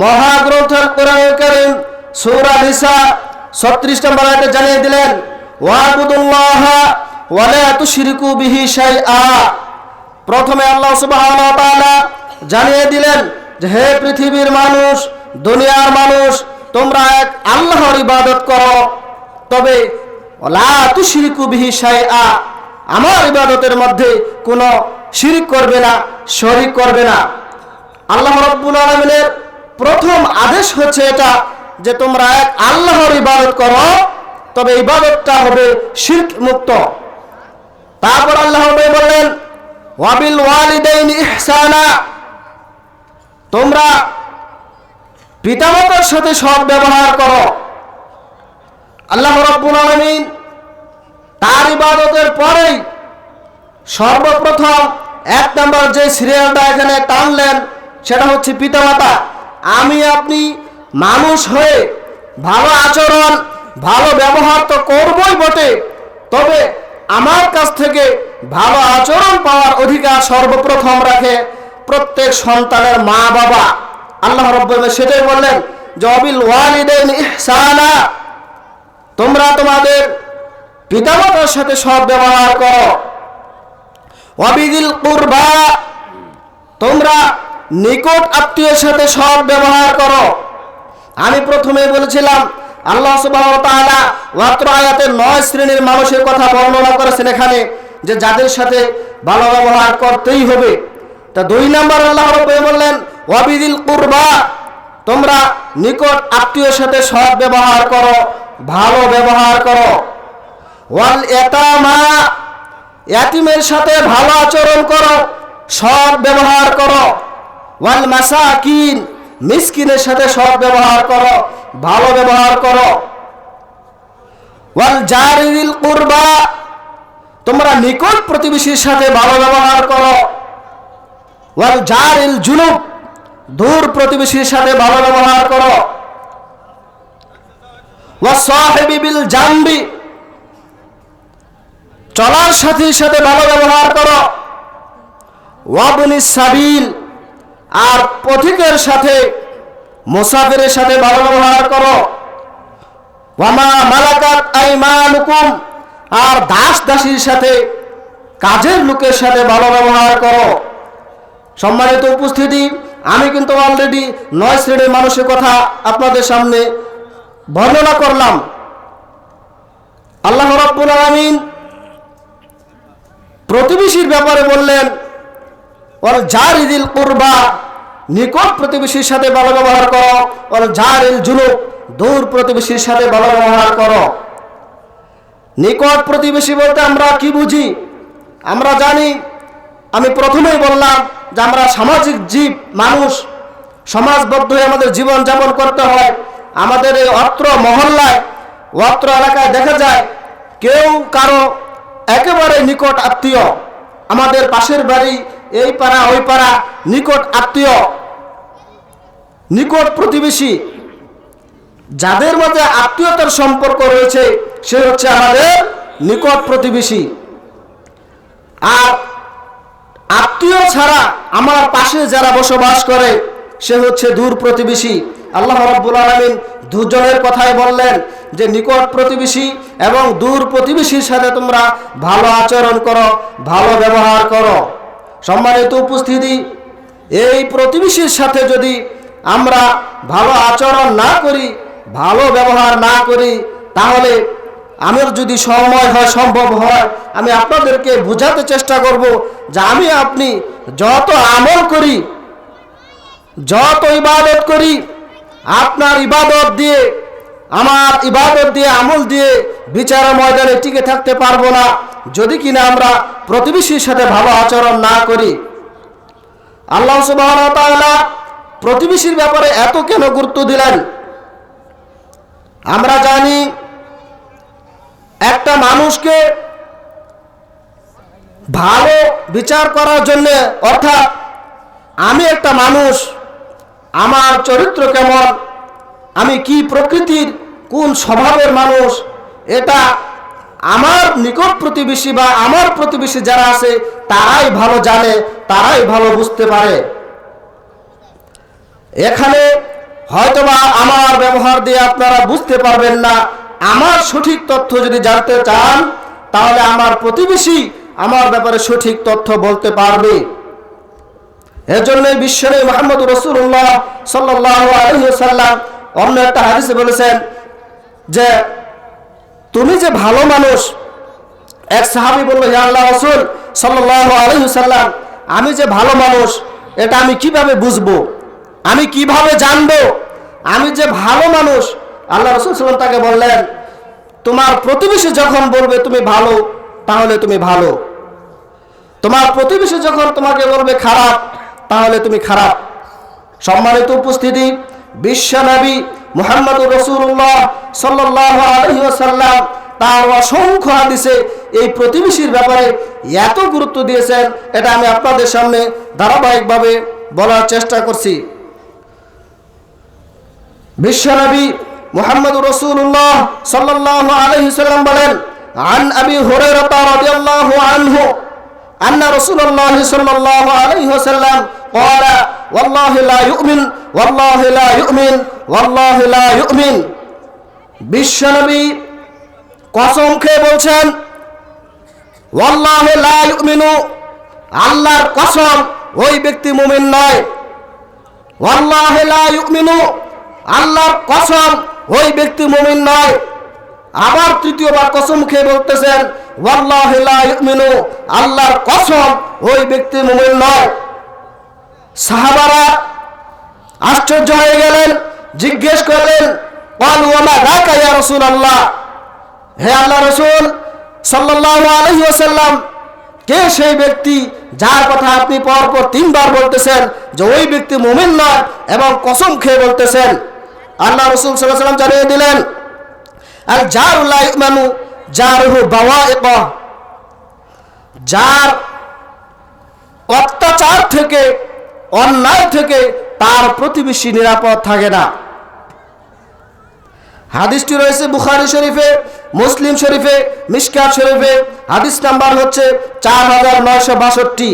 মহাগ্রন্থের কোরআন করিম সূরা নিসা 36 নম্বর আয়াতে জানিয়ে দিলেন, ওয়াবুদুল্লাহ ওয়া লা তুশরিকু বিহি শাইআ। প্রথমে আল্লাহ সুবহানাহু ওয়া তাআলা জানিয়ে দিলেন যে, হে পৃথিবীর মানুষ, দুনিয়ার মানুষ, তোমরা এক আল্লাহর ইবাদত করো। তবে লা তুশরিকু বিহি শাইআ। আমার ইবাদতের মধ্যে কোনো শিরিক করবে না, শরিক করবে না। আল্লাহ রব্বুল আলমিনের প্রথম আদেশ হচ্ছে এটা যে তোমরা এক আল্লাহর ইবাদত করো, তবে ইবাদতটা হবে শিরক মুক্ত। তারপর আল্লাহ বললেন, ওয়াবিল ওয়ালিদাইন ইহসানা। তোমরা পিতামাতার সাথে সৎ ব্যবহার করো। আল্লাহ রব্বুল আলমিন তার ইবাদতের পরেই সর্বপ্রথম এক নম্বর যে সিরিয়ালটা এখানে টানলেন, সেটা হচ্ছে পিতামাতা। আমি আপনি মানুষ হয়ে ভালো আচরণ, ভালো ব্যবহার তো করবই বটে। তবে আমার কাছ থেকে ভালো আচরণ পাওয়ার অধিকার সর্বপ্রথম রাখে প্রত্যেক সন্তানের মা বাবা আল্লাহ রব্বুল সেটাই বললেন, যে অবিল ওয়ালিদাইন ইহসানা, তোমরা তোমাদের পিতামাতার সাথে সৎ ব্যবহার করো। অবিদিল কুরবা, তোমরা নিকট আত্মীয়ের সাথে সৎ ব্যবহার করো। আমি প্রথমে বলেছিলাম, আল্লাহ সুবাহ মাত্র আয়াতে নয় শ্রেণির মানুষের কথা বর্ণনা করেছেন এখানে যে যাদের সাথে ভালো ব্যবহার করতেই হবে। তা দুই নম্বর আল্লাহ রব্বুল বললেন, ওয়াবিদিল কুরবা তোমরা নিকট আত্মীয়ের সাথে সৎ ব্যবহার করো, ভালো ব্যবহার করো। ওয়াল এতামা ইয়াতিমের সাথে ভালো আচরণ করো, সৎ ব্যবহার করো। ওয়াল মাসাকিন, মিসকিনের সাথে সৎ ব্যবহার করো, ভালো ব্যবহার করো। ওয়াল জারিল কুরবা, তোমরা নিকট প্রতিবেশীর সাথে ভালো ব্যবহার করো। ওয়াল জারিল জুনুব, দূর প্রতিবেশীর সাথে ভালো ব্যবহার করো। বিল জাম্বি, চলার সাথীর সাথে ভালো ব্যবহার করো। ওয়াবনি সাবিল আর পথিকের সাথে, মুসাফিরের সাথে ভালো ব্যবহার করো। ওয়ামা মালাকাত আইমানুকুম, আর দাস দাসীর সাথে, কাজের লোকের সাথে ভালো ব্যবহার করো। সম্মানিত উপস্থিতি, আমি কিন্তু অলরেডি নয় শ্রেণির মানুষের কথা আপনাদের সামনে বর্ণনা করলাম। আল্লাহ রাব্বুল আলামিন প্রতিবেশীর ব্যাপারে বললেন ওর যার ইদিল কুরবা, নিকট প্রতিবেশীর সাথে ভালো ব্যবহার করো। ওর যার ইল জুনুব দূর প্রতিবেশীর সাথে ভালো ব্যবহার করো। নিকট প্রতিবেশী বলতে আমরা কি বুঝি? আমরা জানি, আমি প্রথমেই বললাম যে আমরা সামাজিক জীব, মানুষ, সমাজবদ্ধ হয়ে আমাদের জীবন যাপন করতে হয়। আমাদের এই অত্র মহল্লায়, অত্র এলাকায় দেখা যায়, কেউ কারও একেবারে নিকট আত্মীয়, আমাদের পাশের বাড়ি এই পাড়া, ওই পাড়া, নিকট আত্মীয়, নিকট প্রতিবেশী, যাদের মধ্যে আত্মীয়তার সম্পর্ক রয়েছে, সে হচ্ছে আমাদের নিকট প্রতিবেশী। আর আত্মীয় ছাড়া আমার পাশে যারা বসবাস করে, সে হচ্ছে দূর প্রতিবেশী। আল্লাহ রাব্বুল আলামিন দুজনের কথাই বললেন যে, নিকট প্রতিবেশী এবং দূর প্রতিবেশীর সাথে তোমরা ভালো আচরণ করো, ভালো ব্যবহার করো। সম্মানিত উপস্থিতি, এই প্রতিবেশীর সাথে যদি আমরা ভালো আচরণ না করি, ভালো ব্যবহার না করি, তাহলে আমার যদি সময় হয়, সম্ভব হয়, আমি আপনাদেরকে বোঝাতে চেষ্টা করব যে আমি আপনি যত আমল করি, যত ইবাদত করি, আপনার ইবাদত দিয়ে, আমার ইবাদত দিয়ে, আমল দিয়ে বিচারের ময়দানে টিকে থাকতে পারব না। যদি কিনা আমরা প্রতিবেশীর সাথে ভালো আচরণ না করি, আল্লাহ সুবাহ প্রতিবেশীর ব্যাপারে এত কেন গুরুত্ব দিলেন? আমরা জানি একটা মানুষকে ভালো বিচার করার জন্য, অর্থাৎ আমি একটা মানুষ, আমার চরিত্র কেমন, আমি কি প্রকৃতির কোন স্বভাবের মানুষ, এটা আমার নিকট প্রতিবেশী বা আমার প্রতিবেশী যারা আছে, তারাই ভালো জানে, তারাই ভালো বুঝতে পারে। এখানে হয়তোবা আমার ব্যবহার দিয়ে আপনারা বুঝতে পারবেন না। আমার সঠিক তথ্য যদি জানতে চান, তাহলে আমার প্রতিবেশী আমার ব্যাপারে সঠিক তথ্য বলতে পারবে। এর জন্য বিশ্বনে মোহাম্মদ রসুল্লাহ সাল্লাহ অন্য একটা হাদিসে বলেছেন যে তুমি যে ভালো মানুষ, এক সাহাবি বলল আল্লাহ রসুল আলহিসাল্লাম আমি যে ভালো মানুষ, এটা আমি কীভাবে বুঝব? আমি কীভাবে জানব? আমি যে ভালো মানুষ, আল্লাহ রসুল সাল্লাম তাকে বললেন, তোমার প্রতিবেশী যখন বলবে তুমি ভালো, তাহলে তুমি ভালো। তোমার প্রতিবেশী যখন তোমাকে বলবে খারাপ, তাহলে তুমি খারাপ। সম্মানিত উপস্থিতি বিশ্বনবী মোহাম্মদ রসুল্লাহ সাল্লাহ আলহিহাসাল্লাম তার অসংখ্য হাদিসে এই প্রতিবেশীর ব্যাপারে এত গুরুত্ব দিয়েছেন এটা আমি আপনাদের সামনে ধারাবাহিকভাবে বলার চেষ্টা করছি বিশ্বনবী মোহাম্মদ রসুল্লাহ সাল্লাহ আলহিসাল্লাম বলেন عن أبي هريرة رضي الله عنه أن رسول الله صلى الله عليه وسلم قال والله لا يؤمن والله لا يؤمن ইউমিন। বিশ্বনবী কসম খেয়ে বলছেন ইউমিনু, আল্লাহর কসম ওই ব্যক্তি মুমিন নয়। ইউমিনু, আল্লাহর কসম ওই ব্যক্তি মুমিন নয়। আবার তৃতীয়বার কসম খেয়ে বলতেছেন ইউমিনু, আল্লাহর কসম ওই ব্যক্তি মুমিন নয়। সাহাবারা আশ্চর্য হয়ে গেলেন জিজ্ঞেস করলেন রসুল আল্লাহ হে আল্লাহ রসুল সাল্লাহ আলহিউসাল্লাম কে সেই ব্যক্তি যার কথা আপনি পর পর তিনবার বলতেছেন যে ওই ব্যক্তি মুমিন নয় এবং কসম খেয়ে বলতেছেন? আল্লাহ রসুল সাল্লাহ সাল্লাম জানিয়ে দিলেন আর যার মানু যার বাবা এব যার অত্যাচার থেকে, অন্যায় থেকে তার প্রতিবেশী নিরাপদ থাকে না। হাদিসটি রয়েছে বুখারি শরীফে, মুসলিম শরীফে মিসকাত শরীফে। হাদিস নাম্বার হচ্ছে চার হাজার নয়শো বাষট্টি।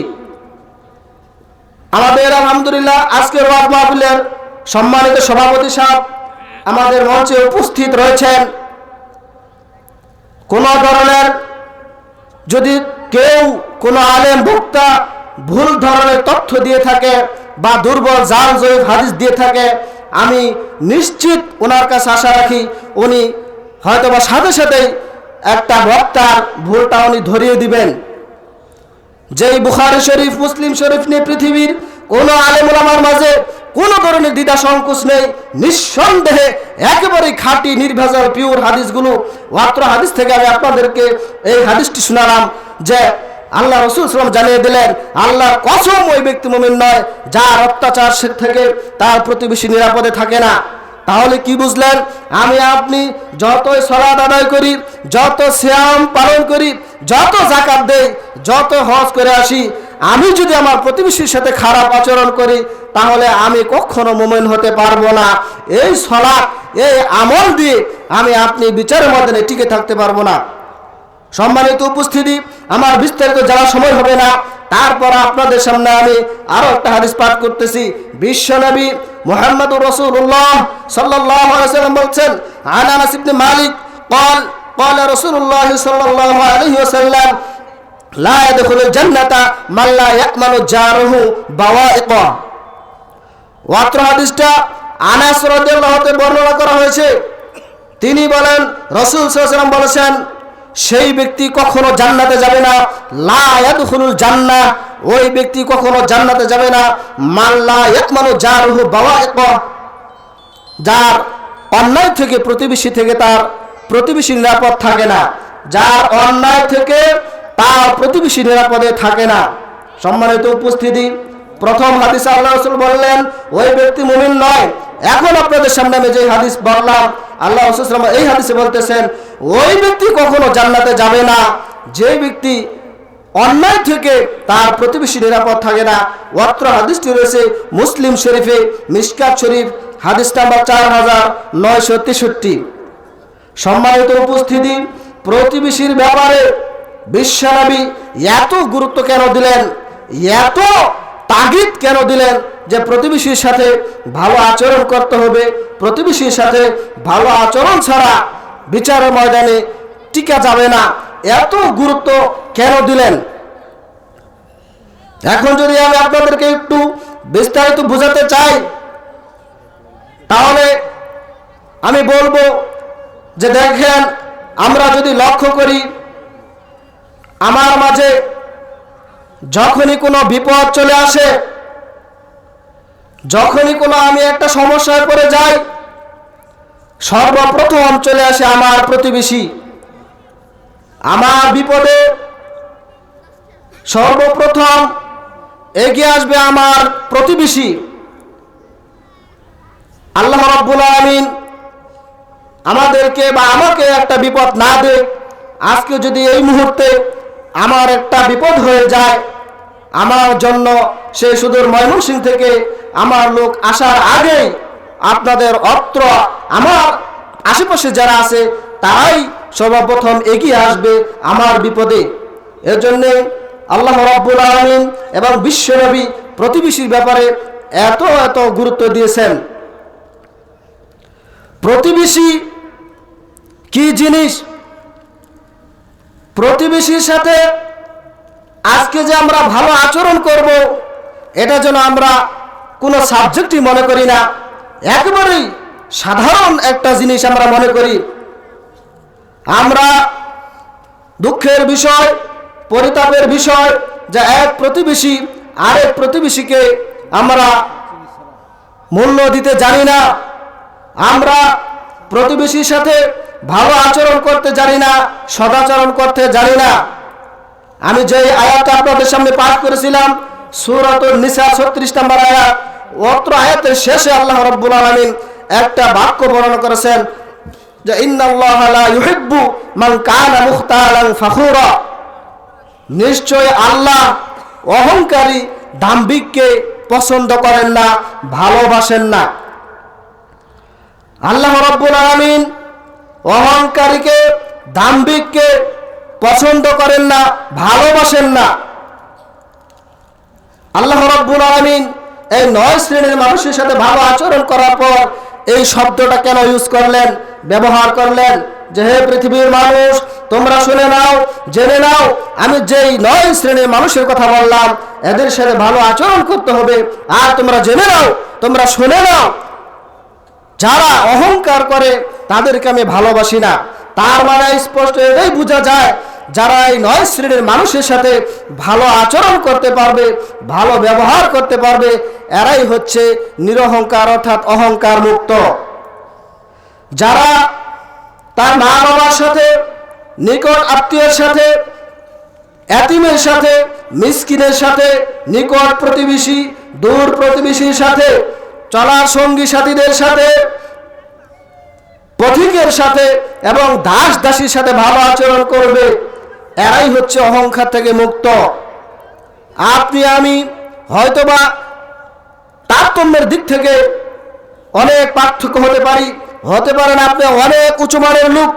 আমাদের আলহামদুলিল্লাহ আজকের ওয়াজ মাহফিলের সম্মানিত সভাপতি সাহেব আমাদের মঞ্চে উপস্থিত রয়েছেন। কোন ধরনের যদি কেউ কোনো আলেম বক্তা ভুল ধরনের তথ্য দিয়ে থাকে বা দুর্বল জাল জয়ীফ হাদিস দিয়ে থাকে আমি নিশ্চিত ওনার কাছে আশা রাখি উনি হয়তো বা সাথে সাথেই একটা বক্তার ভুলটা উনি ধরিয়ে দিবেন। যেই বুখারি শরীফ, মুসলিম শরীফ নিয়ে পৃথিবীর কোনো আলেমুলামার মাঝে কোনো ধরনের দ্বিধা সংকোচ নেই, নিঃসন্দেহে একেবারেই খাঁটি, নির্ভেজাল পিওর হাদিসগুলো, মাত্র হাদিস থেকে আমি আপনাদেরকে এই হাদিসটি শোনালাম যে আল্লাহ রসুল সালাম জানিয়ে দিলেন, আল্লাহর কসম ওই ব্যক্তি মুমিন নয় যার অত্যাচার থেকে তার প্রতিবেশী নিরাপদে থাকে না। তাহলে কি বুঝলেন? আমি আপনি যতই সলাদ আদায় করি, যত শ্যাম পালন করি, যত জাকাত দেই, যত হজ করে আসি, আমি যদি আমার প্রতিবেশীর সাথে খারাপ আচরণ করি, তাহলে আমি কখনো মোমেন হতে পারব না। এই সলাপ এই আমল দিয়ে আমি আপনি বিচারের মধ্যে টিকে থাকতে পারব না। সম্মানিত উপস্থিতি আমার বিস্তারিত যাওয়ার সময় হবে না তারপর আপনাদের সামনে আমি আরো একটা হাদিস পাঠ করতেছি বিশ্বনবী মোহাম্মদ রসুল্লাহ সাল্লাম বলছেন আনাস ইবনে মালিক قال قال رسول الله صلى الله عليه وسلم لا يدخل الجنة من لا يأمن جاره بوائق ওয়াত্র হাদিসটা আনাস রাদিয়াল্লাহু হতে বর্ণনা করা হয়েছে তিনি বলেন রসুল সাল্লাল্লাহু বলেছেন সেই ব্যক্তি কখনো জান্নাতে যাবে না। লা ইয়াদখুলুল জান্নাহ ওই ব্যক্তি কখনো জান্নাতে যাবে না। মাল্লা ইয়াকমানু জারহু বাওয়াইক, যার অন্যায় থেকে প্রতিবেশী থেকে তার প্রতিবেশী নিরাপদ থাকে না। যার অন্যায় থেকে তার প্রতিবেশী নিরাপদে থাকে না। সম্মানিত উপস্থিতি, প্রথম হাদিস আল্লাহ বললেন, ওই ব্যক্তি মুমিন নয় এখন আপনাদের সামনে আমি যে হাদিস বললাম, আল্লাহ রসুল এই হাদিসে বলতেছেন, ওই ব্যক্তি কখনো জান্নাতে যাবে না, যে ব্যক্তি অন্যায় থেকে তার প্রতিবেশী নিরাপদ থাকে না। অত্র হাদিসটি রয়েছে মুসলিম শরীফে মিসকাত শরীফ, হাদিস নাম্বার চার হাজার নয়শো তেষট্টি। সম্মানিত উপস্থিতি, প্রতিবেশীর ব্যাপারে বিশ্বনবী এত গুরুত্ব কেন দিলেন? এত তাগিদ কেন দিলেন? যে প্রতিবেশীর সাথে ভালো আচরণ করতে হবে, প্রতিবেশীর সাথে ভালো আচরণ ছাড়া বিচারের ময়দানে টিকা যাবে না। এত গুরুত্ব কেন দিলেন? এখন যদি আমি আপনাদেরকে একটু বিস্তারিত বোঝাতে চাই, তাহলে আমি বলব যে দেখেন, আমরা যদি লক্ষ্য করি, আমার মাঝে যখনই কোনো বিপদ চলে আসে যখনই কোনো আমি একটা সমস্যায় পড়ে যাই, সর্বপ্রথম চলে আসে আমার প্রতিবেশী। আমার বিপদে সর্বপ্রথম এগিয়ে আসবে আমার প্রতিবেশী। আল্লাহ রাব্বুল আলামিন আমাদেরকে বা আমাকে একটা বিপদ না দে আজকে যদি এই মুহূর্তে আমার একটা বিপদ হয়ে যায়, আমার জন্য সেই সুদূর ময়মনসিং থেকে আমার লোক আসার আগেই আপনাদের অত্র, আমার আশেপাশে যারা আছে, তারাই সর্বপ্রথম এগিয়ে আসবে আমার বিপদে। এর জন্যে আল্লাহ রাব্বুল আলামিন এবং বিশ্বনবী প্রতিবেশীর ব্যাপারে এত এত গুরুত্ব দিয়েছেন। প্রতিবেশী কি জিনিস? প্রতিবেশীর সাথে আজকে যে আমরা ভালো আচরণ করব, এটা যেন আমরা কোনো সাবজেক্টই মনে করি না। একেবারেই সাধারণ একটা জিনিস আমরা মনে করি। আমরা দুঃখের বিষয়, পরিতাপের বিষয়, যে এক প্রতিবেশী, আরেক প্রতিবেশীকে আমরা মূল্য দিতে জানি না। আমরা প্রতিবেশীর সাথে ভালো আচরণ করতে জানি না, সদাচরণ করতে জানি না। আমি যে আয়াতটা আপনাদের সামনে পাঠ করেছিলাম সুরত নিসা ছত্রিশ নম্বর আয়াত অত্র আয়াতের শেষে আল্লাহ রব্বুল আলমিন একটা বাক্য বর্ণনা করেছেন যে, ইন্নাল্লাহ লা ইউহিব্বু মান কানা মুখতালান ফাখুরা। নিশ্চয় আল্লাহ অহংকারী দাম্ভিককে পছন্দ করেন না, ভালোবাসেন না। আল্লাহ রব্বুল আলমিন অহংকারীকে, দাম্ভিককে পছন্দ করেন না, ভালোবাসেন না। আল্লাহ রব্বুল আলমিন এই নয় শ্রেণির মানুষের সাথে ভালো আচরণ করার পর এই শব্দটা কেন ইউজ করলেন, ব্যবহার করলেন? যে হে পৃথিবীর মানুষ, তোমরা শুনে নাও, জেনে নাও, আমি যেই নয় শ্রেণির মানুষের কথা বললাম, এদের সাথে ভালো আচরণ করতে হবে। আর তোমরা জেনে নাও, তোমরা শুনে নাও, যারা অহংকার করে, তাদেরকে আমি ভালোবাসি না। তার মানে স্পষ্ট এটাই বোঝা যায় যারা এই নয় শ্রেণির মানুষের সাথে ভালো আচরণ করতে পারবে, ভালো ব্যবহার করতে পারবে, এরাই হচ্ছে নিরহংকার অর্থাৎ অহংকার মুক্ত। যারা তার মা বাবার সাথে, নিকট আত্মীয়ের সাথে, এতিমের সাথে, মিসকিনের সাথে, নিকট প্রতিবেশী, দূর প্রতিবেশীর সাথে, চলার সঙ্গী সাথীদের সাথে, পথিকের সাথে এবং দাস দাসীর সাথে ভালো আচরণ করবে এরাই হচ্ছে অহংকার থেকে মুক্ত। আপনি, আমি, হয়তোবা তারতম্যের দিক থেকে অনেক পার্থক্য হতে পারি। হতে পারেন আপনি অনেক উঁচু মানের লোক,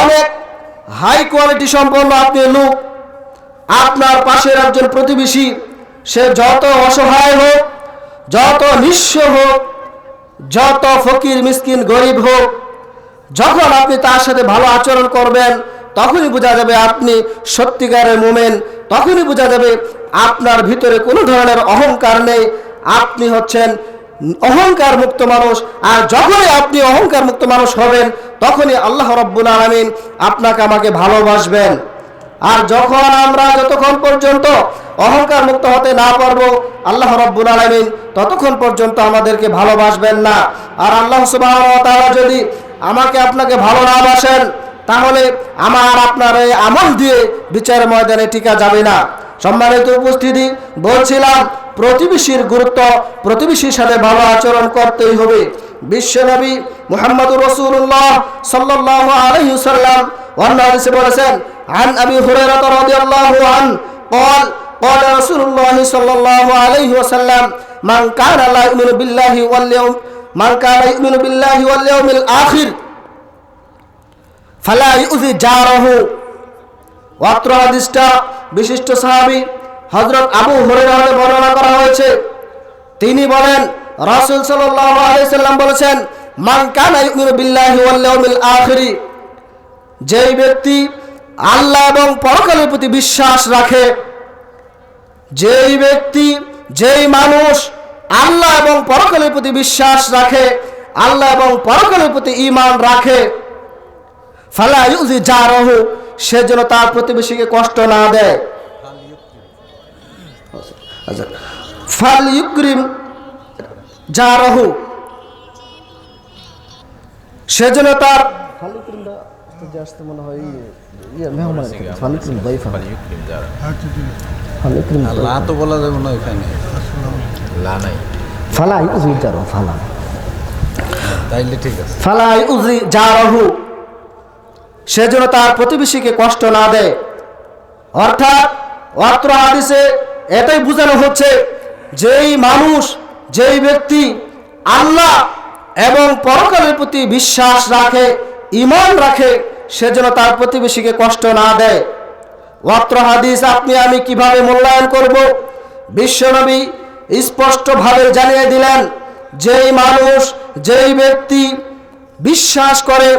অনেক হাই কোয়ালিটি সম্পন্ন আপনি লোক। আপনার পাশের একজন প্রতিবেশী, সে যত অসহায় হোক, যত নিঃস্ব হোক, যত ফকির, মিসকিন, গরিব হোক, যখন আপনি তার সাথে ভালো আচরণ করবেন তখনই বোঝা যাবে আপনি সত্যিকারের মোমেন। তখনই বোঝা যাবে আপনার ভিতরে কোনো ধরনের অহংকার নেই। আপনি হচ্ছেন অহংকার মুক্ত মানুষ। আর যখনই আপনি অহংকার মুক্ত মানুষ হবেন, তখনই আল্লাহ রব্বুল আলমিন আপনাকে আমাকে ভালোবাসবেন। আর যখন আমরা যতক্ষণ পর্যন্ত অহংকার মুক্ত হতে না পারব, আল্লাহ রব্বুল আলমিন ততক্ষণ পর্যন্ত আমাদেরকে ভালোবাসবেন না। আর আল্লাহ সুবাহ যদি আমাকে আপনাকে ভালো না বাসেন তাহলে আমার আপনার এই আমল দিয়ে বিচার ময়দানে টিকা যাবে না সম্মানিত উপস্থিতি বলছিলাম প্রতিবেশীর গুরুত্ব প্রতিবেশীর সাথে ভালো আচরণ করতেই হবে বিশ্বনবী মুহাম্মদুর রসুল্লাহ সাল্লাহ আলহিসাল্লাম অন্য হাদিসে বলেছেন عن أبي هريرة رضي الله عنه قال قال رسول الله صلى الله عليه وسلم من كان لا يؤمن بالله واليوم من كان يؤمن بالله واليوم الآخر ফালা ইউজি জারহু। অত্র হাদিসটা বিশিষ্ট সাহাবী হযরত আবু হুরায়রা হতে বর্ণনা করা হয়েছে। তিনি বলেন, রাসূল সাল্লাল্লাহু আলাইহি সাল্লাম বলেছেন, মান কানা বিল্লাহি ওয়াল ইয়াউমিল আখিরি। যেই ব্যক্তি আল্লাহ এবং পরকালের প্রতি বিশ্বাস রাখে, যেই ব্যক্তি, যেই মানুষ আল্লাহ এবং পরকালের প্রতি বিশ্বাস রাখে, আল্লাহ এবং পরকালের প্রতি ঈমান রাখে ফালা ইউজি জারহু সে যেন তার প্রতিবেশীকে কষ্ট না দেয়। আচ্ছা ফাল ইউক্রিম জারহু সে যেন তার আসতে মনে হয় ইয়ে ফাল ইউক্রিম লা তো বলা যাবে না এখানে। লা নাই। ফালা ইউজি জারহু ফালা। তাইলে ঠিক আছে। ফালাই উজি জারহু। সে যেন তার প্রতিবেশীকে কষ্ট না দেয়। অর্থাৎ অত্র হাদিসে এটাই বোঝানো হচ্ছে, যেই মানুষ, যেই ব্যক্তি আল্লাহ এবং পরকালের প্রতি বিশ্বাস রাখে ইমান রাখে সে যেন তার প্রতিবেশীকে কষ্ট না দেয়। অত্র হাদিস, আপনি আমি কীভাবে মূল্যায়ন করব? বিশ্বনবী স্পষ্টভাবে জানিয়ে দিলেন, যেই মানুষ, যেই ব্যক্তি বিশ্বাস করে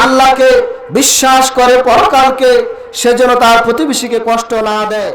আল্লাহকে বিশ্বাস করে পরকালকে সে যেন তার প্রতিবেশীকে কষ্ট না দেয়।